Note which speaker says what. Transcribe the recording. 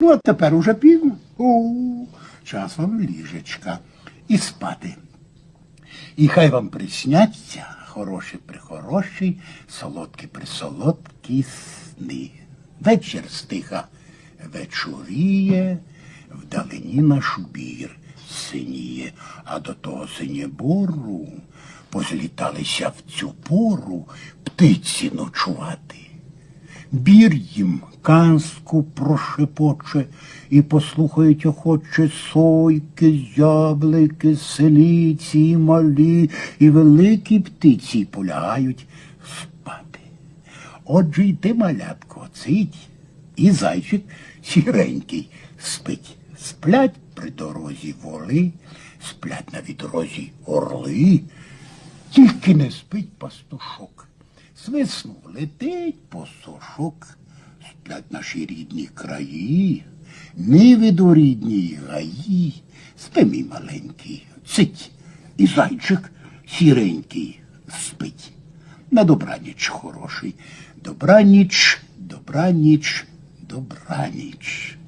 Speaker 1: Ну, а тепер уже пізно. О, час вам ліжечка і спати. І хай вам присняться хороші прихороші, солодкі присолодкі сни. Вечір стиха вечоріє, вдалині наш бір синіє, а до того синєбору позліталися в цю пору птиці ночувати. Бір їм казку прошепоче і послухають охоче сойки, зяблики, селіці, і малі, і великі птиці полягають спати. Отже й ти, малятко, цить, і зайчик сіренький спить. Сплять при дорозі воли, сплять на відрозі орли, тільки не спить пастушок. Свиснув, летить посошок, сплять наші рідні краї, ниви до рідній гаї, спи, мій маленький, цить, і зайчик сіренький спить. На добраніч хороший. Добраніч, добраніч, добраніч.